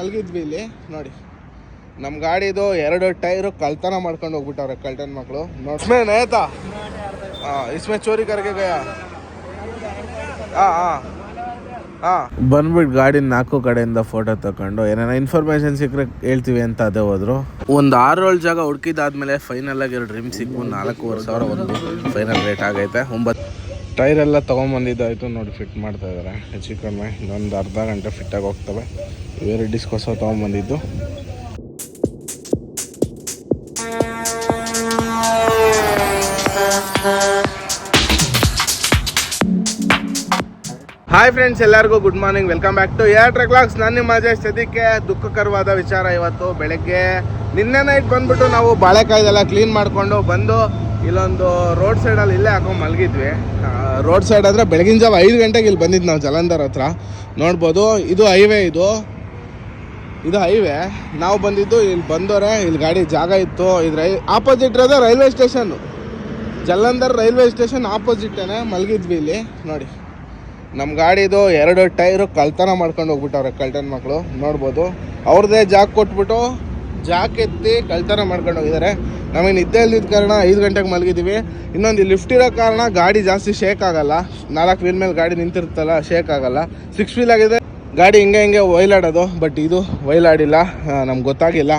ಮಲಗಿದ್ವಿ ಇಲ್ಲಿ ನೋಡಿ. ನಮ್ಮ ಗಾಡಿದು ಎರಡು ಟೈರು ಕಳ್ತನ ಮಾಡ್ಕೊಂಡು ಹೋಗ್ಬಿಟ್ಟವ್ರೆ ಕಳ್ತನ ಮಕ್ಕಳು ನೋಡ್ಮೇ ನೇತಾ ಹಾಂ ಇಸ್ಮೇ ಚೋರಿ ಕರ್ಗೆ ಗಯಾ? ಹಾಂ ಹಾಂ ಹಾಂ ಬಂದ್ಬಿಟ್ಟು ಗಾಡಿ ನಾಲ್ಕು ಕಡೆಯಿಂದ ಫೋಟೋ ತಗೊಂಡು ಏನಾರ ಇನ್ಫಾರ್ಮೇಶನ್ ಸಿಕ್ಕರೆ ಹೇಳ್ತೀವಿ ಅಂತ ಅದೇ ಹೋದ್ರು. ಒಂದು ಆರು ಏಳು ಜಾಗ ಹುಡುಕಿದಾದ್ಮೇಲೆ ಫೈನಲ್ ಆಗಿ ಎರಡು ಡ್ರೀಮ್ ಸಿಕ್ಕು ನಾಲ್ಕೂವರೆ ಸಾವಿರ ಒಂದು ಫೈನಲ್ ರೇಟ್ ಆಗೈತೆ. ಒಂಬತ್ತು ಟೈರ್ ಎಲ್ಲ ತೊಗೊಂಬಂದಿದ್ದಾಯ್ತು ನೋಡಿ ಫಿಟ್ ಮಾಡ್ತಾ ಇದ್ದಾರೆ. ಹೆಚ್ಚು ಕಡಿಮೆ ಇನ್ನೊಂದು ಅರ್ಧ ಗಂಟೆ ಫಿಟ್ಟಾಗಿ ಹೋಗ್ತವೆ. ವೇರಿ ಡಿಸ್ಕ್ ಹೊಸ ತೊಗೊಂಬಂದಿದ್ದು. ಹಾಯ್ ಫ್ರೆಂಡ್ಸ್ ಎಲ್ಲರಿಗೂ good morning welcome back to air ಟ್ರಕ್ಲಾಕ್ಸ್ ನಾನು ನಿಮ್ಮ ಅಜಯ್ ಸದ್ಯಕ್ಕೆ ದುಃಖಕರವಾದ ವಿಚಾರ ಇವತ್ತು ಬೆಳಗ್ಗೆ. ನಿನ್ನೆ ನೈಟ್ ಬಂದ್ಬಿಟ್ಟು ನಾವು ಬಾಳೆಕಾಯ್ದೆಲ್ಲ ಕ್ಲೀನ್ ಮಾಡಿಕೊಂಡು ಬಂದು ಇಲ್ಲೊಂದು ರೋಡ್ ಸೈಡಲ್ಲಿ ಇಲ್ಲೇ ಹಾಕೊಂಡು ಮಲಗಿದ್ವಿ. ರೋಡ್ ಸೈಡ್ ಆದ್ರೆ ಬೆಳಗಿನ ಜಾವ ಐದು ಗಂಟೆಗೆ ಇಲ್ಲಿ ಬಂದಿದ್ದು ನಾವು ಜಲಂಧರ್ ಹತ್ರ. ನೋಡ್ಬೋದು, ಇದು ಹೈವೇ ಇದು. ಇದು ಹೈವೇ ನಾವು ಬಂದಿದ್ದು ಇಲ್ಲಿ ಬಂದೋರೆ, ಇಲ್ಲಿ ಗಾಡಿ ಜಾಗ ಇತ್ತು. ಇದು ರೈ ಆಪೋಸಿಟ್ ಇರೋದೇ railway station Jalandhar railway station ಆಪೋಸಿಟೇನೆ ಮಲಗಿದ್ವಿ ಇಲ್ಲಿ. ನೋಡಿ ನಮ್ಮ ಗಾಡಿದು ಎರಡು ಟೈರು ಕಳ್ತನ ಮಾಡ್ಕೊಂಡು ಹೋಗ್ಬಿಟ್ಟವ್ರೆ ಕಳ್ತನ ಮಕ್ಕಳು ನೋಡ್ಬೋದು ಅವ್ರದ್ದೇ ಜಾಗ ಕೊಟ್ಬಿಟ್ಟು ಜಾಕ್ ಎತ್ತಿ ಕಳ್ತನ ಮಾಡ್ಕೊಂಡು ಹೋಗಿದ್ದಾರೆ. ನಮಗೆ ನಿದ್ದೆ ಇಲ್ದಿದ್ದ ಕಾರಣ ಐದು ಗಂಟೆಗೆ ಮಲಗಿದ್ದೀವಿ. ಇನ್ನೊಂದು ಲಿಫ್ಟ್ ಇರೋ ಕಾರಣ ಗಾಡಿ ಜಾಸ್ತಿ ಶೇಕ್ ಆಗಲ್ಲ. ನಾಲ್ಕು ವೀಲ್ ಮೇಲೆ ಗಾಡಿ ನಿಂತಿರುತ್ತಲ್ಲ ಶೇಕ್ ಆಗಲ್ಲ. ಸಿಕ್ಸ್ ವೀಲ್ ಆಗಿದೆ. ಗಾಡಿ ಹಿಂಗೆ ಹಿಂಗೆ ವೈಲಾಡೋದು ಬಟ್ ಇದು ಒಯ್ಲಾಡಿಲ್ಲ ನಮ್ಗೆ ಗೊತ್ತಾಗಿಲ್ಲ.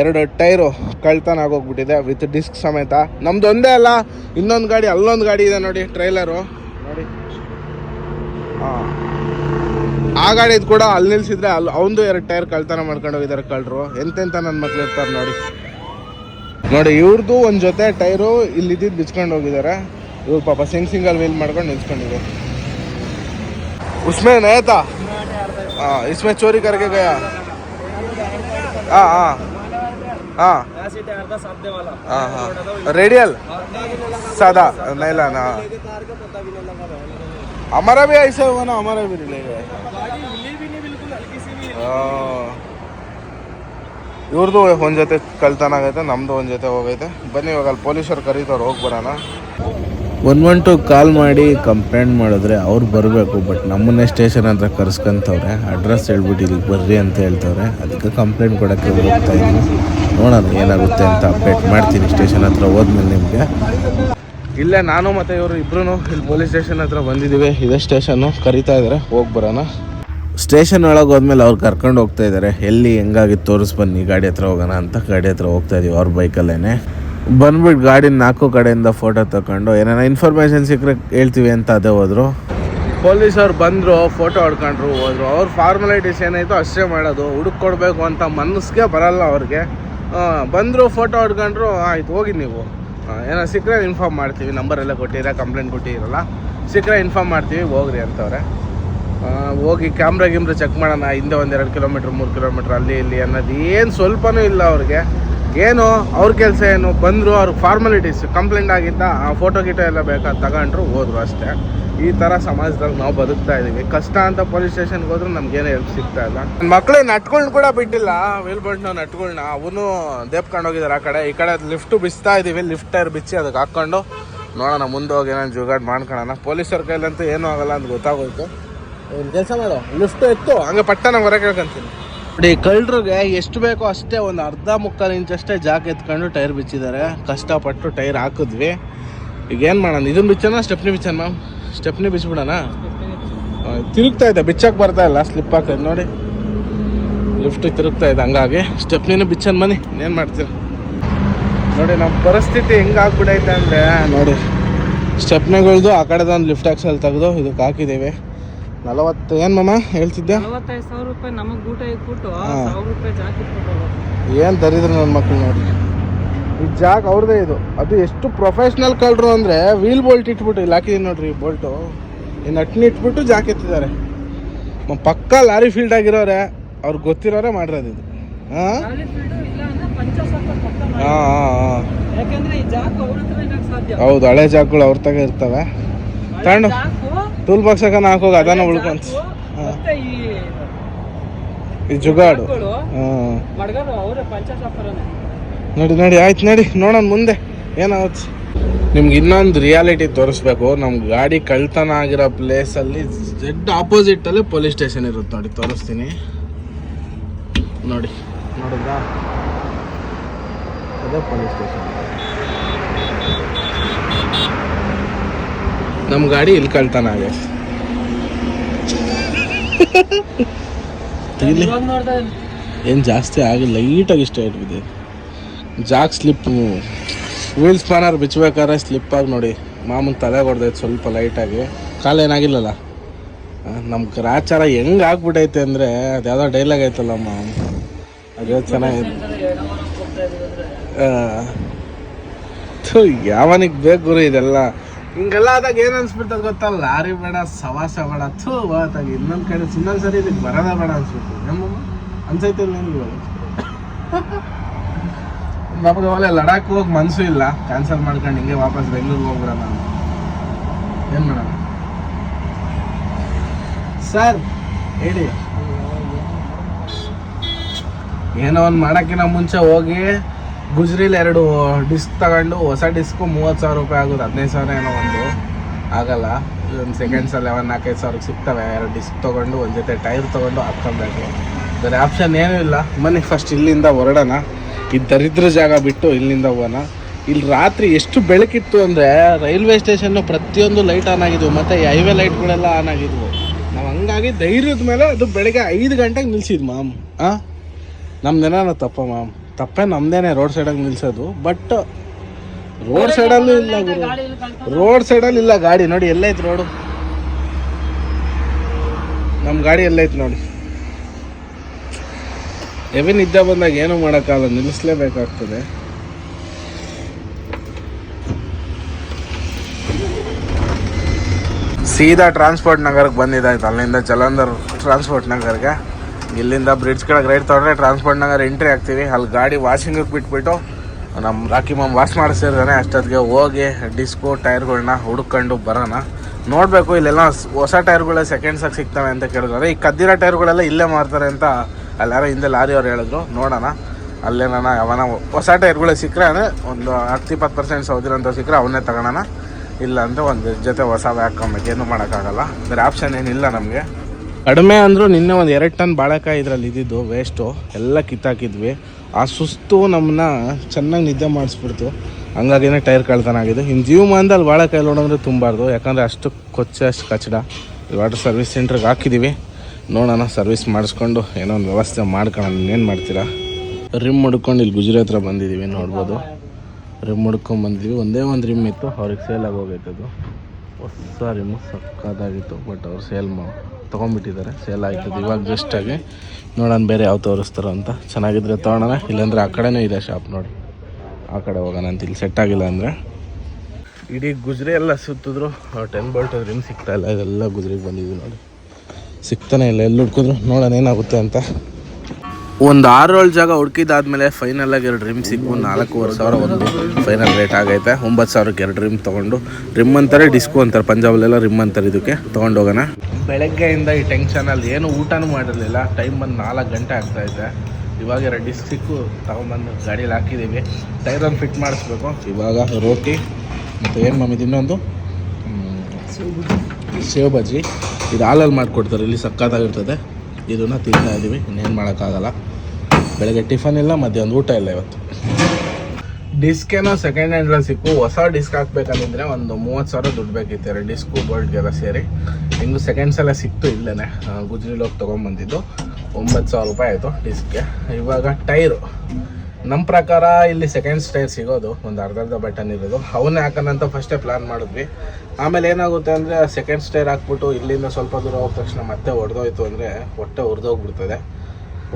ಎರಡು ಟೈರು ಕಳ್ತನ ಆಗೋಗ್ಬಿಟ್ಟಿದೆ ವಿತ್ ಡಿಸ್ಕ್ ಸಮೇತ. ನಮ್ದು ಒಂದೇ ಅಲ್ಲ, ಇನ್ನೊಂದು ಗಾಡಿ, ಅಲ್ಲೊಂದು ಗಾಡಿ ಇದೆ ನೋಡಿ ಟ್ರೈಲರು ನೋಡಿ. ಹಾಂ ಆ ಗಾಡಿದು ಕೂಡ ಅಲ್ಲಿ ನಿಲ್ಸಿದ್ರೆ ಅಲ್ಲಿ ಅವಂದು ಎರಡು ಟೈರ್ ಕಳ್ತನ ಮಾಡ್ಕೊಂಡು ಹೋಗಿದಾರೆ ಕಳ್ಳರು. ಎಂತೆಂತ ನನ್ನ ಮಕ್ಳು ಇರ್ತಾರೆ ನೋಡಿ. ನೋಡಿ ಇವ್ರದ್ದು ಒಂದು ಜೊತೆ ಟೈರು ಇಲ್ಲಿ ಇಲ್ಲಿದ್ದು ಬಿಚ್ಕೊಂಡು ಹೋಗಿದ್ದಾರೆ. ಇವ್ರು ಪಾಪ ಸಿಂಗ್ ಸಿಂಗಲ್ ವೀಲ್ ಮಾಡ್ಕೊಂಡು ನಿಲ್ಸ್ಕೊಂಡಿದ್ರು. ಉಸ್ಮೆ, ನಯತಾ? ಹಾಂ ಇಸ್ಮೆ ಚೋರಿ ಕರ್ಗೆ ಗಯ? ಹಾಂ ಹಾಂ ಹಾಂ ಹಾಂ ಹಾಂ ರೇಡಿಯಲ್? ಸದಾ? ನೈಲಾನ हमारा भी ऐसा हुआ ना हमारा भी ले गए ಇವ್ರದ್ದು ಒಂದು ಜೊತೆ ಕಳ್ತನ ಆಗೈತೆ ನಮ್ಮದು ಒಂದು ಜೊತೆ ಹೋಗೈತೆ ಬನ್ನಿ ಇವಾಗ ಅಲ್ಲಿ ಪೊಲೀಸರು ಕರೀತವ್ರು ಹೋಗಿ ಬರೋಣ ಒನ್ ಒನ್ ಟು ಕಾಲ್ ಮಾಡಿ ಕಂಪ್ಲೇಂಟ್ ಮಾಡಿದ್ರೆ ಅವ್ರು ಬರಬೇಕು ಬಟ್ ನಮ್ಮನ್ನೇ ಸ್ಟೇಷನ್ ಹತ್ರ ಕರ್ಸ್ಕೊಂತವ್ರೆ ಅಡ್ರೆಸ್ ಹೇಳ್ಬಿಟ್ಟು ಇಲ್ಲಿಗೆ ಬರ್ರಿ ಅಂತ ಹೇಳ್ತವ್ರೆ ಅದಕ್ಕೆ ಕಂಪ್ಲೇಂಟ್ ಕೊಡೋಕ್ಕೆ ಹೋಗ್ತಾ ಇದ್ದೀನಿ ನೋಡೋಣ ಏನಾಗುತ್ತೆ ಅಂತ ಅಪ್ಡೇಟ್ ಮಾಡ್ತೀನಿ ಸ್ಟೇಷನ್ ಹತ್ರ ಹೋದ್ಮೇಲೆ ನಿಮಗೆ ಇಲ್ಲೇ ನಾನು ಮತ್ತೆ ಇವರು ಇಬ್ರು ಇಲ್ಲಿ ಪೊಲೀಸ್ ಸ್ಟೇಷನ್ ಹತ್ರ ಬಂದಿದ್ದೀವಿ. ಇದೇ ಸ್ಟೇಷನ್ನು ಕರಿತಾ ಇದ್ದಾರೆ ಹೋಗಿ ಬರೋಣ. ಸ್ಟೇಷನ್ ಒಳಗೆ ಹೋದ್ಮೇಲೆ ಅವ್ರು ಕರ್ಕೊಂಡು ಹೋಗ್ತಾ ಇದ್ದಾರೆ ಎಲ್ಲಿ ಹೆಂಗಾಗಿ ತೋರಿಸ್ ಬನ್ನಿ, ಗಾಡಿ ಹತ್ರ ಹೋಗೋಣ ಅಂತ. ಗಾಡಿ ಹತ್ರ ಹೋಗ್ತಾ ಇದೀವಿ ಅವ್ರ ಬೈಕಲ್ಲೇ ಬಂದ್ಬಿಟ್ಟು ಗಾಡಿ ನಾಲ್ಕು ಕಡೆಯಿಂದ ಫೋಟೋ ತಗೊಂಡು ಏನಾರ ಇನ್ಫಾರ್ಮೇಶನ್ ಸಿಕ್ಕರೆ ಹೇಳ್ತೀವಿ ಅಂತ ಅದೇ ಹೋದ್ರು. ಪೊಲೀಸವ್ರು ಬಂದರು ಫೋಟೋ ಹೊಡ್ಕೊಂಡ್ರು, ಹೋದ್ರು. ಅವ್ರ ಫಾರ್ಮಾಲಿಟೀಸ್ ಏನಾಯ್ತು ಅಷ್ಟೇ ಮಾಡೋದು. ಹುಡುಕ್ ಕೊಡಬೇಕು ಅಂತ ಮನಸ್ಸಿಗೆ ಬರಲ್ಲ ಅವ್ರಿಗೆ. ಬಂದರು ಫೋಟೋ ಹೊಡ್ಕೊಂಡ್ರು, ಆಯ್ತು ಹೋಗಿ ನೀವು. ಏನೋ ಸಿಕ್ಕರೆ ಇನ್ಫಾರ್ಮ್ ಮಾಡ್ತೀವಿ ನಂಬರ್ ಎಲ್ಲ ಕೊಟ್ಟಿರ ಕಂಪ್ಲೇಂಟ್ ಕೊಟ್ಟಿರಲ್ಲ ಸಿಕ್ಕರೆ ಇನ್ಫಾರ್ಮ್ ಮಾಡ್ತೀವಿ, ಹೋಗ್ರಿ ಅಂತವ್ರೆ. ಹೋಗಿ ಕ್ಯಾಮ್ರಾ ಗಿಮ್ರ ಚೆಕ್ ಮಾಡೋಣ, ಹಿಂದೆ ಒಂದು ಎರಡು ಕಿಲೋಮೀಟ್ರ್ ಮೂರು ಕಿಲೋಮೀಟ್ರ್ ಅಲ್ಲಿ ಇಲ್ಲಿ ಅನ್ನೋದು ಏನು ಸ್ವಲ್ಪನೂ ಇಲ್ಲ ಅವ್ರಿಗೆ. ಏನು, ಅವ್ರ ಕೆಲಸ ಏನು, ಬಂದರು ಅವ್ರಿಗೆ ಫಾರ್ಮಾಲಿಟೀಸ್ ಕಂಪ್ಲೇಂಟ್ ಆಗಿದ್ದ, ಆ ಫೋಟೋ ಗೀಟೋ ಎಲ್ಲ ಬೇಕಾದ ತಗೊಂಡ್ರು, ಹೋದ್ರು ಅಷ್ಟೇ. ಈ ಥರ ಸಮಾಜದಲ್ಲಿ ನಾವು ಬದುಕ್ತಾ ಇದೀವಿ. ಕಷ್ಟ ಅಂತ ಪೊಲೀಸ್ ಸ್ಟೇಷನ್ಗೆ ಹೋದ್ರು ನಮ್ಗೇನು ಹೆಲ್ಪ್ ಸಿಗ್ತಾ ಇಲ್ಲ. ಮಕ್ಕಳು ನಟ್ಕೊಂಡು ಕೂಡ ಬಿಟ್ಟಿಲ್ಲ. ವೀಲ್ ಬೋಲ್ಟ್ನ ನಟ್ಗಳನ್ನ ಅವನು ದೇಪ್ಕೊಂಡು ಹೋಗಿದಾರೆ ಆ ಕಡೆ. ಈ ಕಡೆ ಲಿಫ್ಟು ಬಿಸ್ತಾ ಇದೀವಿ. ಲಿಫ್ಟ್ ಟೈರ್ ಬಿಚ್ಚಿ ಅದಕ್ಕೆ ಹಾಕ್ಕೊಂಡು ನೋಡೋಣ ಮುಂದೆ ಹೋಗಿ ಏನಾದ್ರು ಜುಗಾಡ್ ಮಾಡ್ಕೊಳ್ಳೋಣ ಪೊಲೀಸರ ಕೈಲಂತೂ ಏನೂ ಆಗಲ್ಲ ಅಂತ ಗೊತ್ತಾಗೋಯ್ತು. ಒಂದು ಕೆಲಸ ಮಾಡು. ಲಿಫ್ಟ್ ಇತ್ತು ಹಂಗೆ ಪಟ್ಟನ ಹೊರಗೆ ಹೇಳ್ಕೊಂತೀನಿ ನೋಡಿ, ಕಳ್ಳರಿಗೆ ಎಷ್ಟು ಬೇಕೋ ಅಷ್ಟೇ ಒಂದು ಅರ್ಧ ಮುಕ್ಕಾಲು ಇಂಚಷ್ಟೇ ಜಾಕ್ ಎತ್ಕೊಂಡು ಟೈರ್ ಬಿಚ್ಚಿದ್ದಾರೆ. ಕಷ್ಟಪಟ್ಟು ಟೈರ್ ಹಾಕಿದ್ವಿ. ಈಗ ಏನು ಮಾಡೋಣ? ಇದನ್ನ ಬಿಚ್ಚೋಣ? ಸ್ಟೆಪ್ನಿ ಬಿಚ್ಚೋಣ ಮ್ಯಾಮ್ ಸ್ಟೆಪ್ನಿ ಬಿಚ್ಬಿಡೋಣ ಆ, ತಿರುಗ್ತಾ ಇದೆ ಬಿಚ್ಚಕ್ಕೆ ಬರ್ತಾ ಇಲ್ಲ ಸ್ಲಿಪ್ ಆಗ್ತದೆ ನೋಡಿ. ಲಿಫ್ಟ್ ತಿರುಗ್ತಾ ಇದೆ ಹಂಗಾಗಿ. ಸ್ಟೆಪ್ನಿನೂ ಬಿಚ್ಚನ್ ಬನ್ನಿ ಏನು ಮಾಡ್ತೀರ? ನೋಡಿ ನಮ್ಮ ಪರಿಸ್ಥಿತಿ ಹೆಂಗಾಗ್ಬಿಡೈತೆ ಅಂದರೆ ನೋಡಿ. ಸ್ಟೆಪ್ನೆಗಳ್ದು ಆ ಕಡೆದ ಒಂದು ಲಿಫ್ಟ್ ಆಕ್ಸಲ್ ತೆಗೆದು ಇದಕ್ಕೆ ಹಾಕಿದ್ದೀವಿ ನಲವತ್ತು ಏನು ಮಮ್ಮ ಹೇಳ್ತಿದ್ದೆ ಏನು ತರಿದ್ರು ನನ್ನ ಮಕ್ಕಳು ನೋಡಿ. ಈ ಜಾಗ ಅವ್ರದ್ದೇ ಇದು. ಅದು ಎಷ್ಟು ಪ್ರೊಫೆಷ್ನಲ್ ಕಳ್ಳರು ಅಂದರೆ ವೀಲ್ ಬೋಲ್ಟ್ ಇಟ್ಬಿಟ್ಟು ಇಲ್ಲಿ ಹಾಕಿದೀನಿ ನೋಡ್ರಿ ಬೋಲ್ಟು ಈ ನಟ್ನ ಇಟ್ಬಿಟ್ಟು ಜಾಕ್ ಎತ್ತಿದ್ದಾರೆ. ಪಕ್ಕ ಲಾರಿ ಫೀಲ್ಡ್ ಆಗಿರೋರೆ ಅವ್ರಿಗೆ ಗೊತ್ತಿರೋರೆ ಮಾಡಿರೋದು ಇದು. ಹಾಂ. ಹಾಂ ಹಾಂ ಹೌದು ಹಳೆ ಜಾಗಗಳು ಅವ್ರ ತಗ ಇರ್ತವೆ. ತಗೊಂಡು ಟೂಲ್ ಬಾಕ್ಸ್ ಹಾಕೋಣ ಹಾಕೋಗ ಅದನ್ನ ಉಳ್ಕೊಂತ ಈ ಜುಗಾಡು. ಹಾಂ. ನೋಡಿ ನೋಡಿ ಆಯ್ತು ನೋಡಿ ನೋಡೋಣ ಮುಂದೆ. ಏನಾಗುತ್ತೆ? ನಿಮ್ಗೆ ಇನ್ನೊಂದು ರಿಯಾಲಿಟಿ ತೋರಿಸ್ಬೇಕು. ನಮ್ಮ ಗಾಡಿ ಕಳ್ತನ ಆಗಿರೋ ಪ್ಲೇಸಲ್ಲಿ ಜೆಡ್ ಆಪೋಸಿಟಲ್ಲಿ ಪೊಲೀಸ್ ಸ್ಟೇಷನ್ ಇರುತ್ತೆ ನೋಡಿ ತೋರಿಸ್ತೀನಿ. ನೋಡಿ ನೋಡಿದ್ರಾ? ಅದೇ ಪೊಲೀಸ್ ಸ್ಟೇಷನ್ ನಮ್ಮ ಗಾಡಿ ಇಲ್ಲಿ ಕಳ್ತಾನ ಆಗಿದೆ. ಇಲ್ಲಿ ಏನು ಜಾಸ್ತಿ ಆಗಿಲ್ಲ ಲೈಟಾಗಿ ಇಷ್ಟ ಇಟ್ಟಿದೆ ಜಾಕ್ ಸ್ಲಿಪ್ ವೀಲ್ ಸ್ಪಾನರ್ ಬಿಚ್ಚಬೇಕಾದ್ರೆ ಆಗಿ ನೋಡಿ. ಮಾಮೂನ್ ತಲೆ ಹೊಡೆದೈತೆ ಸ್ವಲ್ಪ ಲೈಟಾಗಿ ಕಾಲು ಏನಾಗಿಲ್ಲಲ್ಲ? ನಮ್ಮ ಗ್ರಾಚಾರ ಹೆಂಗೆ ಆಗ್ಬಿಟ್ಟೈತೆ ಅಂದರೆ ಅದ್ಯಾವುದೋ ಡೈಲಾಗ್ ಐತಲ್ಲ ಮಾಮ್. ಅದೇ ಇದೀವಿ ಯಾವನಿಗೆ ಬೇಕು ಗುರು ಇದೆಲ್ಲ? ಹಿಂಗೆಲ್ಲ ಆದಾಗ ಏನು ಅನ್ಸ್ಬಿಡ್ತದೆ ಗೊತ್ತಲ್ಲ? ಲಾರಿ ಬೇಡ, ಸವಾಸ ಬೇಡ, ಥೂ ಆತಾಗ ಇನ್ನೊಂದು ಕಡೆ ಇನ್ನೊಂದು ಸರಿ ಇದಕ್ಕೆ ಬರೋದ ಬೇಡ ನಮ್ಮ ಅನ್ಸೈತೆ ನಿನ್ಗೆ ನಮಗೆ ಒಳ್ಳೆ ಲಡಾಖ್ ಹೋಗಿ ಮನಸ್ಸು ಇಲ್ಲ. ಕ್ಯಾನ್ಸಲ್ ಮಾಡ್ಕೊಂಡು ಹಿಂಗೆ ವಾಪಸ್ ಬೆಂಗಳೂರಿಗೆ ಹೋಗ್ಬಿಡೋಣ ಏನು ಮಾಡೋಣ? ಸರ್ ಹೇಳಿ. ಏನೋ ಒಂದು ಮಾಡೋಕ್ಕಿಂತ ಮುಂಚೆ ಹೋಗಿ ಗುಜ್ರೀಲಿ ಎರಡು ಡಿಸ್ಕ್ ತಗೊಂಡು ಹೊಸ ಡಿಸ್ಕು ಮೂವತ್ತು ಸಾವಿರ ರೂಪಾಯಿ ಆಗೋದು, ಹದಿನೈದು ಸಾವಿರ ಏನೋ ಒಂದು. ಆಗಲ್ಲ. ಒಂದು ಸೆಕೆಂಡ್ಸಲ್ಲಿ ಒಂದು ನಾಲ್ಕೈದು ಸಾವಿರಕ್ಕೆ ಸಿಗ್ತವೆ. ಎರಡು ಡಿಸ್ಕ್ ತೊಗೊಂಡು ಒಂದು ಜೊತೆ ಟೈರ್ ತೊಗೊಂಡು ಹಾಕ್ಕೊಬೇಕು ಬೇರೆ ಆಪ್ಷನ್ ಏನೂ ಇಲ್ಲ. ಮನೆಗೆ ಫಸ್ಟ್ ಇಲ್ಲಿಂದ ಹೊರಡೋಣ. ಈ ದರಿದ್ರ ಜಾಗ ಬಿಟ್ಟು ಇಲ್ಲಿಂದ ಹೋಗೋಣ. ಇಲ್ಲಿ ರಾತ್ರಿ ಎಷ್ಟು ಬೆಳಕಿತ್ತು ಅಂದರೆ ರೈಲ್ವೆ ಸ್ಟೇಷನ್ನು ಪ್ರತಿಯೊಂದು ಲೈಟ್ ಆನ್ ಆಗಿದ್ವು, ಮತ್ತು ಈ ಹೈವೇ ಲೈಟ್ಗಳೆಲ್ಲ ಆನ್ ಆಗಿದ್ವು. ನಾವು ಹಂಗಾಗಿ ಧೈರ್ಯದ ಮೇಲೆ ಅದು ಬೆಳಗ್ಗೆ ಐದು ಗಂಟೆಗೆ ನಿಲ್ಸಿದ್ ಮಾಮ್. ಹಾಂ ನಮ್ದೇನ ತಪ್ಪ ಮಾಮ್. ತಪ್ಪೇ ನಮ್ದೇನೆ ರೋಡ್ ಸೈಡಾಗಿ ನಿಲ್ಸೋದು. ಬಟ್ ರೋಡ್ ಸೈಡಲ್ಲೂ ಇಲ್ಲ ರೋಡ್ ಸೈಡಲ್ಲಿ ಇಲ್ಲ ಗಾಡಿ. ನೋಡಿ ಎಲ್ಲೈತೆ ರೋಡು ನಮ್ಮ ಗಾಡಿ ಎಲ್ಲೈತೆ ನೋಡಿ. ಹೆವಿ ನಿದ್ದೆ ಬಂದಾಗ ಏನು ಮಾಡೋಕ್ಕಾಗಲ್ಲ, ನಿಲ್ಲಿಸ್ಲೇಬೇಕಾಗ್ತದೆ. ಸೀದಾ ಟ್ರಾನ್ಸ್ಪೋರ್ಟ್ ನಗರಕ್ಕೆ ಬಂದಿದ್ದಾಯ್ತು. ಅಲ್ಲಿಂದ ಜಲಂಧರ್ ಟ್ರಾನ್ಸ್ಪೋರ್ಟ್ ನಗರ್ಗೆ. ಇಲ್ಲಿಂದ ಬ್ರಿಡ್ಜ್ ಕೆಳಗೆ ರೈಟ್ ತೊಗೊಂಡ್ರೆ ಟ್ರಾನ್ಸ್ಪೋರ್ಟ್ ನಗರ್ ಎಂಟ್ರಿ ಆಗ್ತೀವಿ. ಅಲ್ಲಿ ಗಾಡಿ ವಾಷಿಂಗಿಗೆ ಬಿಟ್ಬಿಟ್ಟು ನಮ್ಮ ರಾಕಿ ಮಾಮ್ ವಾಶ್ ಮಾಡಿಸಿರ್ತಾನೆ. ಅಷ್ಟೊತ್ತಿಗೆ ಹೋಗಿ ಡಿಸ್ಕೋ ಟೈರ್ಗಳನ್ನ ಹುಡ್ಕೊಂಡು ಬರೋಣ. ನೋಡಬೇಕು, ಇಲ್ಲೆಲ್ಲ ಹೊಸ ಟೈರ್ಗಳೇ ಸೆಕೆಂಡ್ಸಾಗಿ ಸಿಗ್ತವೆ ಅಂತ ಕೇಳಿದ್ರೆ. ಈ ಕದ್ದಿರೋ ಟೈರ್ಗಳೆಲ್ಲ ಇಲ್ಲೇ ಮಾರ್ತಾರೆ ಅಂತ ಅಲ್ಲಿ ಯಾರೋ ಹಿಂದೆ ಲಾರಿ ಅವ್ರು ಹೇಳಿದ್ರು, ನೋಡೋಣ. ಅಲ್ಲೇ ನಾನು ಅವನ ಹೊಸ ಟೈರ್ಗಳು ಸಿಕ್ಕರೆ ಅಂದರೆ ಒಂದು ಹತ್ತು, ಇಪ್ಪತ್ತು ಪರ್ಸೆಂಟ್ ಸೌದಿರಂತ ಸಿಕ್ಕರೆ ಅವನ್ನೇ ತಗೊಳೋಣ. ಇಲ್ಲ ಅಂದರೆ ಒಂದು ಜೊತೆ ಹೊಸ ಹಾಕೊಂಬೇಕು ಏನು ಮಾಡೋಕ್ಕಾಗಲ್ಲ. ಬೇರೆ ಆಪ್ಷನ್ ಏನಿಲ್ಲ ನಮಗೆ. ಕಡಿಮೆ ಅಂದರೂ ನಿನ್ನೆ ಒಂದು ಎರಡು ಟನ್ ಬಾಳೆಕಾಯಿ ಇದರಲ್ಲಿ ಇದ್ದಿದ್ದು ವೇಸ್ಟು ಎಲ್ಲ ಕಿತ್ತಾಕಿದ್ವಿ. ಆ ಸುಸ್ತು ನಮ್ಮನ್ನ ಚೆನ್ನಾಗಿ ನಿದ್ದೆ ಮಾಡಿಸ್ಬಿಡ್ತು. ಹಂಗಾಗಿನೇ ಟೈರ್ ಕಳ್ತನಾಗಿದೆ ಇನ್ನು ಜೀವಮಾನದಲ್ಲಿ ಬಾಳೆಕಾಯಿ ನೋಡೋದ್ರೆ ತುಂಬಾರ್ದು. ಯಾಕಂದರೆ ಅಷ್ಟು ಕೊಚ್ಚೆ, ಅಷ್ಟು ಕಚಡ. ವಾಟರ್ ಸರ್ವಿಸ್ ಸೆಂಟ್ರಿಗೆ ಹಾಕಿದ್ದೀವಿ ನೋಡೋಣ ಸರ್ವಿಸ್ ಮಾಡಿಸ್ಕೊಂಡು ಏನೋ ಒಂದು ವ್ಯವಸ್ಥೆ ಮಾಡ್ಕೊಳ್ಳೋಣ. ಇನ್ನೇನು ಮಾಡ್ತೀರಾ? ರಿಮ್ ಹುಡ್ಕೊಂಡು ಇಲ್ಲಿ ಗುಜರಿ ಹತ್ರ ಬಂದಿದ್ದೀವಿ, ನೋಡ್ಬೋದು. ರಿಮ್ ಹುಡ್ಕೊಂಡು ಬಂದಿದ್ದೀವಿ. ಒಂದೇ ಒಂದು ರಿಮ್ ಇತ್ತು, ಅವ್ರಿಗೆ ಸೇಲ್ ಆಗೋಗೈತೆ ಅದು. ಹೊಸ ರಿಮ್ಮು ಸಕ್ಕದಾಗಿತ್ತು ಬಟ್ ಅವ್ರು ಸೇಲ್ ಮಾ ತೊಗೊಂಡ್ಬಿಟ್ಟಿದ್ದಾರೆ. ಸೇಲ್ ಆಯ್ತದೆ. ಇವಾಗ ಜಸ್ಟಾಗಿ ನೋಡೋಣ ಬೇರೆ ಯಾವ ತೋರಿಸ್ತಾರೋ ಅಂತ. ಚೆನ್ನಾಗಿದ್ರೆ ತೊಗೊಳೋಣ ಇಲ್ಲಾಂದರೆ ಆ ಕಡೆನೂ ಇದೆ ಶಾಪ್ ನೋಡಿ. ಆ ಕಡೆ ಹೋಗೋಣ ಅಂತ. ಇಲ್ಲಿ ಸೆಟ್ ಆಗಿಲ್ಲ ಅಂದರೆ. ಇಡೀ ಗುಜ್ರಿ ಎಲ್ಲ ಸುತ್ತಿದ್ರು. ಟೆನ್ ಬೋಲ್ಟ್ ರಿಮ್ ಸಿಗ್ತಾ ಇಲ್ಲ. ಇದೆಲ್ಲ ಗುಜರಿಗೆ ಬಂದಿದ್ವಿ ನೋಡಿ. ಸಿಗ್ತಾನೆ ಇಲ್ಲ, ಎಲ್ಲಿ ಹುಡ್ಕಿದ್ರು? ನೋಡೋಣ ಏನಾಗುತ್ತೆ ಅಂತ. ಒಂದು ಆರು ಏಳು ಜಾಗ ಹುಡುಕಿದಾದ್ಮೇಲೆ ಫೈನಲ್ ಆಗಿ ಎರಡು ರಿಮ್ ಸಿಕ್ಕು, ನಾಲ್ಕೂವರೆ ಸಾವಿರ ಒಂದು ಫೈನಲ್ ರೇಟ್ ಆಗೈತೆ. ಒಂಬತ್ತು ಸಾವಿರಕ್ಕೆ ಎರಡು ರಿಮ್ ತೊಗೊಂಡು ರಿಮ್ ಅಂತಾರೆ ಡಿಸ್ಕು ಅಂತಾರೆ ಪಂಜಾಬಲ್ಲೆಲ್ಲ ರಿಮ್ ಅಂತಾರೆ ಇದಕ್ಕೆ. ತೊಗೊಂಡು ಹೋಗೋಣ ಬೆಳಗ್ಗೆಯಿಂದ ಈ ಟೆನ್ಷನಲ್ಲಿ ಏನು ಊಟನೂ ಮಾಡಿರಲಿಲ್ಲ. ಟೈಮ್ ಬಂದು ನಾಲ್ಕು ಗಂಟೆ ಆಗ್ತಾ ಇದೆ. ಇವಾಗ ಎರಡು ಡಿಸ್ಕ್ ಸಿಕ್ಕು ತೊಗೊಂಬಂದು ಗಾಡೀಲಿ ಹಾಕಿದ್ದೀವಿ. ಟೈರನ್ನು ಫಿಟ್ ಮಾಡಿಸ್ಬೇಕು. ಇವಾಗ ರೋಟಿ, ಮತ್ತು ಏನು ಮಮ್ಮಿದು ಇನ್ನೊಂದು ಸೇವ್ ಬಜ್ಜಿ ಇದು ಹಾಲಲ್ಲಿ ಮಾಡಿಕೊಡ್ತಾರೆ, ಇಲ್ಲಿ ಸಕ್ಕತ್ತಾಗಿರ್ತದೆ. ಇದನ್ನು ತಿಂತಾ ಇದ್ದೀವಿ ಇನ್ನೇನು ಮಾಡೋಕ್ಕಾಗಲ್ಲ. ಬೆಳಗ್ಗೆ ಟಿಫನ್ ಇಲ್ಲ ಮಧ್ಯಾಹ್ನ ಊಟ ಇಲ್ಲ ಇವತ್ತು. ಡಿಸ್ಕೇನೋ ಸೆಕೆಂಡ್ ಹ್ಯಾಂಡ್ರಲ್ಲಿ ಸಿಕ್ಕು. ಹೊಸ ಡಿಸ್ಕ್ ಹಾಕ್ಬೇಕಂದ್ರೆ ಒಂದು ಮೂವತ್ತು ಸಾವಿರ ದುಡ್ಡು ಬೇಕಿತ್ತು ಡಿಸ್ಕು ಬೋಲ್ಟ್ಗೆಲ್ಲ ಸೇರಿ. ಹಿಂಗೂ ಸೆಕೆಂಡ್ಸ್ ಎಲ್ಲ ಸಿಕ್ತು ಇಲ್ಲೇ ಗುಜ್ರಿಲೋಗಿ ತೊಗೊಂಬಂದಿದ್ದು. ಒಂಬತ್ತು ಸಾವಿರ ರೂಪಾಯಿ ಆಯಿತು ಡಿಸ್ಕ್ಗೆ ಇವಾಗ ಟೈರು ನಮ್ಮ ಪ್ರಕಾರ ಇಲ್ಲಿ ಸೆಕೆಂಡ್ ಸ್ಟೇರ್ ಸಿಗೋದು, ಒಂದು ಅರ್ಧ ಅರ್ಧ ಬಟನ್ ಇರೋದು ಅವನ್ನೇ ಹಾಕೋಣಂತ ಫಸ್ಟೇ ಪ್ಲ್ಯಾನ್ ಮಾಡಿದ್ವಿ. ಆಮೇಲೆ ಏನಾಗುತ್ತೆ ಅಂದರೆ ಸೆಕೆಂಡ್ ಸ್ಟೇರ್ ಹಾಕ್ಬಿಟ್ಟು ಇಲ್ಲಿಂದ ಸ್ವಲ್ಪ ದೂರ ಹೋದ ತಕ್ಷಣ ಮತ್ತೆ ಹೊಡೆದೋಯ್ತು ಅಂದರೆ ಹೊಟ್ಟೆ ಹೊಡೆದೋಗ್ಬಿಡ್ತದೆ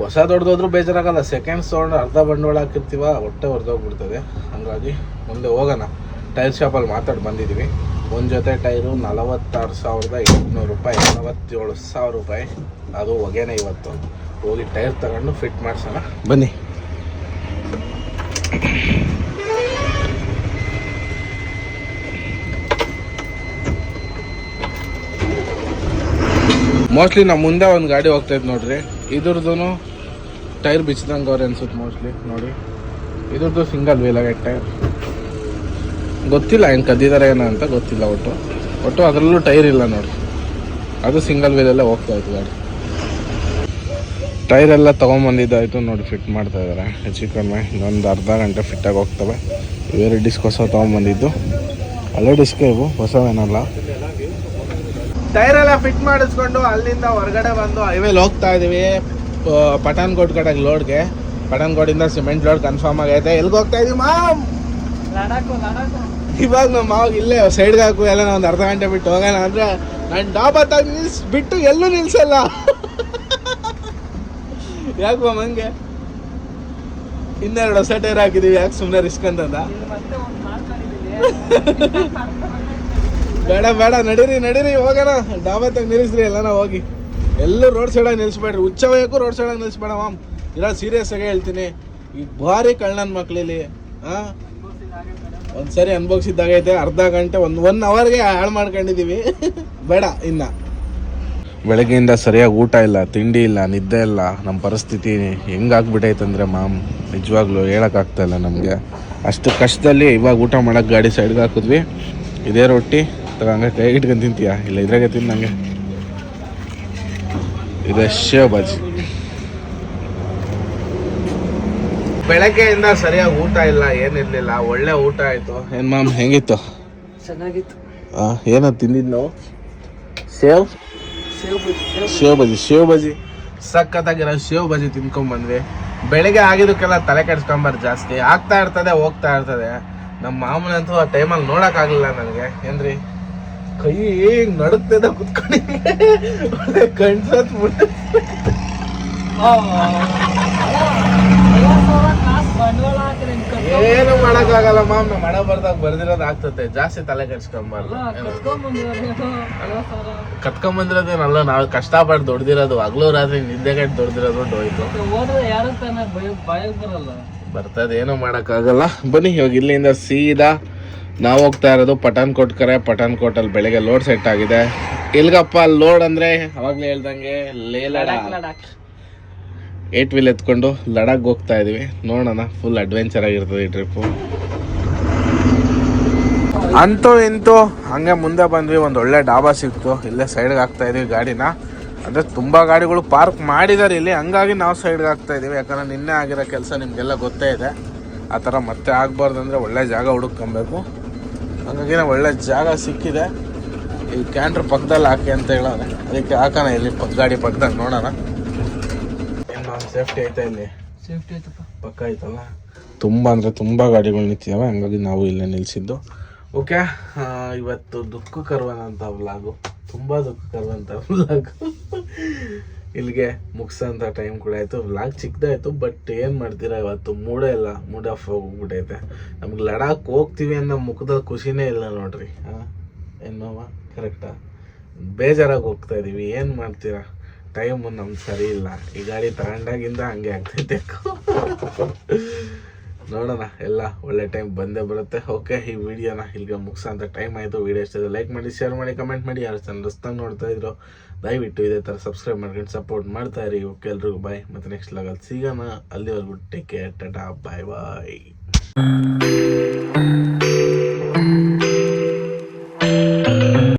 ಹೊಸ ದೊಡ್ಡದೋದ್ರೂ ಬೇಜಾರಾಗಲ್ಲ. ಸೆಕೆಂಡ್ಸ್ ತೊಗೊಂಡು ಅರ್ಧ ಬಂಡವಾಳ ಹಾಕಿರ್ತೀವ, ಹೊಟ್ಟೆ ಹೊಡೆದೋಗ್ಬಿಡ್ತದೆ ಹಾಗಾಗಿ ಮುಂದೆ ಹೋಗೋಣ. ಟೈರ್ ಶಾಪಲ್ಲಿ ಮಾತಾಡಿ ಬಂದಿದ್ದೀವಿ ಒಂದು ಜೊತೆ ಟೈರು ನಲವತ್ತಾರು ಸಾವಿರದ ಎಂಟುನೂರು ರೂಪಾಯಿ, ನಲವತ್ತೇಳು ಸಾವಿರ ರೂಪಾಯಿ. ಅದು ಹೊಗೆನೇ ಇವತ್ತು. ಹೋಗಿ ಟೈರ್ ತಗೊಂಡು ಫಿಟ್ ಮಾಡಿಸೋಣ. ಬನ್ನಿ. ಮೋಸ್ಟ್ಲಿ ನಮ್ಮ ಮುಂದೆ ಒಂದು ಗಾಡಿ ಹೋಗ್ತೈತೆ ನೋಡ್ರಿ. ಇದ್ರದ್ದು ಟೈರ್ ಬಿಚ್ಚಿದಂಗೆ ಅವ್ರು ಅನ್ಸುತ್ತೆ ಮೋಸ್ಟ್ಲಿ ನೋಡಿ. ಇದ್ರದ್ದು ಸಿಂಗಲ್ ವೀಲ್ ಆಗೈತೆ ಟೈರ್. ಗೊತ್ತಿಲ್ಲ ಏನು ಕದ್ದಿದ್ದಾರೆ ಏನೋ ಅಂತ ಗೊತ್ತಿಲ್ಲ ಒಟ್ಟು. ಒಟ್ಟು ಅದರಲ್ಲೂ ಟೈರ್ ಇಲ್ಲ ನೋಡಿ ಅದು ಸಿಂಗಲ್ ವೀಲಲ್ಲೇ ಹೋಗ್ತಾ ಇತ್ತು ಗಾಡಿ. ಟೈರ್ ಎಲ್ಲ ತೊಗೊಂಬಂದಿದ್ದಾಯಿತು ನೋಡಿ ಫಿಟ್ ಮಾಡ್ತಾ ಇದ್ದಾರೆ ಹೆಚ್ಚು ಕಡಿಮೆ ಇನ್ನೊಂದು ಅರ್ಧ ಗಂಟೆ ಫಿಟ್ಟಾಗಿ ಹೋಗ್ತವೆ. ಇವೆರಡು ಡಿಸ್ಕ್ ಹೊಸ ತೊಗೊಂಬಂದಿದ್ದು. ಅಲ್ಲೇ ಡಿಸ್ಕ್ ಇವು, ಹೊಸವೇನಲ್ಲ. ಟೈರ್ ಎಲ್ಲ ಫಿಟ್ ಮಾಡಿಸ್ಕೊಂಡು ಅಲ್ಲಿಂದ ಹೊರಗಡೆ ಬಂದು ಹೈವೇಲಿ ಹೋಗ್ತಾ ಇದೀವಿ. ಪಠಾನ್ಕೋಟ್ ಕಡೆಗೆ ಲೋಡ್ಗೆ ಪಠಾನ್ಕೋಟಿಂದ ಸಿಮೆಂಟ್ ಲೋಡ್ ಕನ್ಫರ್ಮ್ ಆಗೈತೆ. ಎಲ್ಲಿಗೆ ಹೋಗ್ತಾ ಇದೀವಿ ಮಾಮ್? ಇವಾಗ ನಮ್ಮ ಮಾವ್ ಇಲ್ಲೇ ಸೈಡ್ಗೆ ಹಾಕು ಎಲ್ಲ ಒಂದು ಅರ್ಧ ಗಂಟೆ ಬಿಟ್ಟು ಹೋಗೋಣ ಅಂದ್ರೆ ನಾನು ಡಾಬಾ ಹತ್ತಾಗ ನಿಲ್ಸ್ ಬಿಟ್ಟು ಎಲ್ಲೂ ನಿಲ್ಸಲ್ಲ. ಯಾಕೆ ಮಾಮ್ ಹಂಗೆ? ಇನ್ನೆರಡು ಹೊಸ ಟೈರ್ ಹಾಕಿದೀವಿ ಯಾಕೆ ಸುಮ್ಮನೆ ರಿಸ್ಕ್ ಅಂತಂದ ಇಲ್ಲಿ ಮತ್ತೆ ಒಂದು ಮಾತಾಡಿದ್ದೀನಿ ಬೇಡ ಬೇಡ, ನಡೀರಿ ನಡೀರಿ, ಹೋಗೋಣ. ಡಾಬಾ ತಗ ನಿಲ್ಲಿಸ್ರಿ, ಎಲ್ಲಾನ ಹೋಗಿ. ಎಲ್ಲೂ ರೋಡ್ ಸೈಡಾಗಿ ನಿಲ್ಲಿಸ್ಬೇಡ್ರಿ ಉಚ್ಚವಯಕ್ಕೂ ರೋಡ್ ಸೈಡಾಗಿ ನಿಲ್ಲಿಸ್ಬೇಡ ಮಾಮ್. ಇರೋ ಸೀರಿಯಸ್ ಆಗಿ ಹೇಳ್ತೀನಿ. ಈಗ ಭಾರಿ ಕಳ್ಳನ ಮಕ್ಳಿಲಿ ಹಾಂ ಒಂದ್ಸರಿ ಅನ್ಭವಿಸಿದ್ದಾಗೈತೆ ಅರ್ಧ ಗಂಟೆ, ಒಂದು ಒನ್ ಅವರ್ಗೆ ಹಾಳು ಮಾಡ್ಕೊಂಡಿದೀವಿ. ಬೇಡ, ಇನ್ನ. ಬೆಳಗ್ಗೆಯಿಂದ ಸರಿಯಾಗಿ ಊಟ ಇಲ್ಲ, ತಿಂಡಿ ಇಲ್ಲ, ನಿದ್ದೆ ಇಲ್ಲ. ನಮ್ಮ ಪರಿಸ್ಥಿತಿ ಹೆಂಗಾಗ್ಬಿಟ್ಟೈತಂದ್ರೆ ಮಾಮ್, ನಿಜವಾಗ್ಲೂ ಹೇಳೋಕ್ಕಾಗ್ತಾಯಿಲ್ಲ ನಮಗೆ. ಅಷ್ಟು ಕಷ್ಟದಲ್ಲಿ ಇವಾಗ ಊಟ ಮಾಡೋಕ್ಕೆ ಗಾಡಿ ಸೈಡ್ಗೆ ಹಾಕಿದ್ವಿ. ಇದೇ ರೊಟ್ಟಿ. ತಗೊಂಗೆ ಕೈ ಇಟ್ಕೊಂಡು ತಿಂತೀಯ? ಇಲ್ಲ ಇದ್ರಾಗೆ ತಿನ್ನಂಗೆ ಇದು ಶೇವ್ ಬಾಜಿ. ಬೆಳಗ್ಗೆಯಿಂದ ಸರಿಯಾಗಿ ಊಟ ಇಲ್ಲ ಏನಿರ್ಲಿಲ್ಲ ಒಳ್ಳೆ ಊಟ ಆಯ್ತು. ಏನ್ ಮ್ಯಾಮ್ ಹೆಂಗಿತ್ತು? ಚೆನ್ನಾಗಿತ್ತು. ಆ, ಏನೋ ತಿಂದಿದ್ದು ನಾವು? ಸೇವ್? ಸೇವ್ ಬಜ್ಜಿ ಸೇವ್ ಶೇವ್ ಬಜಿ ಶೇವ್ ಬಜಿ. ಸಖತ್ತಾಗಿರೋ ಶೇವ್ ಬಜಿ ತಿನ್ಕೊಂಡ್ ಬಂದ್ವಿ. ಬೆಳಿಗ್ಗೆ ಆಗಿದ್ದಕ್ಕೆಲ್ಲ ತಲೆ ಕೆಡ್ಸ್ಕೊಂಬಾರ್ದು ಜಾಸ್ತಿ. ಆಗ್ತಾ ಇರ್ತದೆ ಹೋಗ್ತಾ ಇರ್ತದೆ. ನಮ್ಮ ಮಾಮೂಲಂತೂ ಆ ಟೈಮಲ್ಲಿ ನೋಡಕ್ ಆಗ್ಲಿಲ್ಲ ನನಗೆ ಏನ್ರಿ? ಕೈ ಹಿಂಗ್ ನಡುಕ್ತದ ಕುತ್ಕೊಂಡಿದ್ದೆ ಕಣ್ಸತ್ ಕಟ್ಕೊಂಡ್- ಏನು ಮಾಡಕ್ಕಾಗಲ್ಲ ಮಾಮ್ ನಮ್ಮ ಹಣ ಬರ್ದಾಗ ಬರ್ದಿರೋದು ಆಗ್ತತೆ. ಜಾಸ್ತಿ ತಲೆ ಕೆಡ್ಸ್ಕೊಂಬಾರ್ದು. ಕತ್ಕೊಂಬಂದಿರೋದೇನಲ್ಲ ನಾವು ಕಷ್ಟಪಟ್ಟು ದೊಡ್ದಿರೋದು. ಹಗ್ಲು ರಾತ್ರಿ ನಿದ್ದೆ ಕಟ್ಟು ದೊಡ್ದಿರೋದು ಹೋಯ್ತು ಭಯಕ್ಕೆ ಬರಲ್ಲ. ಬರ್ತದೆ ಏನೂ ಮಾಡೋಕ್ಕಾಗಲ್ಲ. ಬನ್ನಿ ಇವಾಗ ಇಲ್ಲಿಂದ ಸೀದಾ ನಾವು ಹೋಗ್ತಾ ಇರೋದು ಪಠಾನ್ಕೋಟ್ ಕರೆ. ಪಠಾನ್ಕೋಟಲ್ಲಿ ಬೆಳಗ್ಗೆ ಲೋಡ್ ಸೆಟ್ ಆಗಿದೆ. ಎಲ್ಗಪ್ಪ ಲೋಡ್ ಅಂದ್ರೆ ಅವಾಗ್ಲೇ ಹೇಳ್ದಂಗೆ ಲೇ ಲಡಾಖ್. ಲಡಾಖ್ ಲಡಾಖ್. ಏಟ್ ವೀಲ್ ಎತ್ಕೊಂಡು ಲಡಾಖ್ ಹೋಗ್ತಾ ಇದೀವಿ. ನೋಡೋಣ ಫುಲ್ ಅಡ್ವೆಂಚರ್ ಆಗಿರ್ತದೆ ಈ ಟ್ರಿಪ್ಪು ಅಂತೂ ಇಂತೂ ಹಂಗೆ ಮುಂದೆ ಬಂದ್ವಿ. ಒಂದು ಒಳ್ಳೆ ಡಾಬಾ ಸಿಕ್ತು. ಇಲ್ಲೇ ಸೈಡ್ಗೆ ಹಾಕ್ತಾ ಇದೀವಿ ಗಾಡಿನ. ಅಂದರೆ ತುಂಬ ಗಾಡಿಗಳು ಪಾರ್ಕ್ ಮಾಡಿದ್ದಾರೆ ಇಲ್ಲಿ. ಹಂಗಾಗಿ ನಾವು ಸೈಡ್ಗೆ ಹಾಕ್ತಾ ಇದೀವಿ. ಯಾಕಂದ್ರೆ ನಿನ್ನೆ ಆಗಿರೋ ಕೆಲಸ ನಿಮಗೆಲ್ಲ ಗೊತ್ತೇ ಇದೆ. ಆ ಥರ ಮತ್ತೆ ಆಗಬಾರ್ದು ಅಂದರೆ ಒಳ್ಳೆ ಜಾಗ ಹುಡುಕೊಬೇಕು ಹಂಗಾಗಿ ನಾವು ಒಳ್ಳೆ ಜಾಗ ಸಿಕ್ಕಿದೆ. ಈ ಕ್ಯಾಂಟ್ರ್ ಪಕ್ಕದಲ್ಲಿ ಹಾಕಿ ಅಂತ ಹೇಳೋಣ. ಅದಕ್ಕೆ ಹಾಕೋಣ ಇಲ್ಲಿ ಪಕ್ಕ ಗಾಡಿ ಪಕ್ಕದಾಗ ನೋಡೋಣ. ಏನು ಸೇಫ್ಟಿ ಐತೆ ಇಲ್ಲಿ? ಸೇಫ್ಟಿ ಐತಪ್ಪ. ಪಕ್ಕ ಐತಲ್ಲ? ತುಂಬ ಅಂದರೆ ತುಂಬ ಗಾಡಿಗಳು ನಿಂತಿದ್ದಾವೆ ಹಂಗಾಗಿ ನಾವು ಇಲ್ಲೇ ನಿಲ್ಲಿಸಿದ್ದು ಓಕೆ ಇವತ್ತು ದುಃಖ ಕರುವಂತ ವ್ಲಾಗು ತುಂಬ ದುಃಖ ಕರುವಂಥ ವ್ಲಾಗ್ ಇಲ್ಲಿಗೆ ಮುಗಿಸೋಂಥ ಟೈಮ್ ಕೂಡ ಆಯಿತು. ವ್ಲಾಗ್ ಚಿಕ್ಕದಾಯಿತು ಬಟ್ ಏನು ಮಾಡ್ತೀರಾ ಇವತ್ತು? ಮೂಡೇ ಇಲ್ಲ, ಮೂಡ್ ಆಫ್ ಹೋಗ್ಬಿಟ್ಟೈತೆ. ನಮ್ಗೆ ಲಡಾಖ್ ಹೋಗ್ತೀವಿ ಅನ್ನೋ ಮುಖದಲ್ಲಿ ಖುಷಿನೇ ಇಲ್ಲ ನೋಡ್ರಿ. ಹಾಂ ಏನೋವ ಕರೆಕ್ಟಾ ಬೇಜಾರಾಗಿ ಹೋಗ್ತಾ ಇದೀವಿ. ಏನು ಮಾಡ್ತೀರಾ? ಟೈಮು ನಮ್ಗೆ ಸರಿ ಇಲ್ಲ. ಈ ಗಾಡಿ ತಗೊಂಡಾಗಿಂದ ಹಂಗೆ ಆಗ್ತೈತೆ. ನೋಡೋಣ, ಎಲ್ಲ ಒಳ್ಳೆ ಟೈಮ್ ಬಂದೇ ಬರುತ್ತೆ. ಓಕೆ ಈ ವಿಡಿಯೋನ ಇಲ್ಲಿಗೆ ಮುಗಿಸೋಂಥ ಟೈಮ್ ಆಯಿತು. ವಿಡಿಯೋ ಇಷ್ಟ ಲೈಕ್ ಮಾಡಿ ಶೇರ್ ಮಾಡಿ ಕಮೆಂಟ್ ಮಾಡಿ. ಯಾರು ಹೊಸ್ದಾಗಿ ನೋಡ್ತಾ ಇದ್ರು ದಯವಿಟ್ಟು ಇದೇ ಥರ ಸಬ್ಸ್ಕ್ರೈಬ್ ಮಾಡ್ಕೊಂಡು ಸಪೋರ್ಟ್ ಮಾಡ್ತಾ ಇರಿ. ಓಕೆ, ಎಲ್ರಿಗೂ ಬಾಯ್ ಮತ್ತು ನೆಕ್ಸ್ಟ್ ಲಾಗಲ್ಲಿ ಸಿಗೋಣ. ಅಲ್ಲಿವರೆಗೂ take care tata bye bye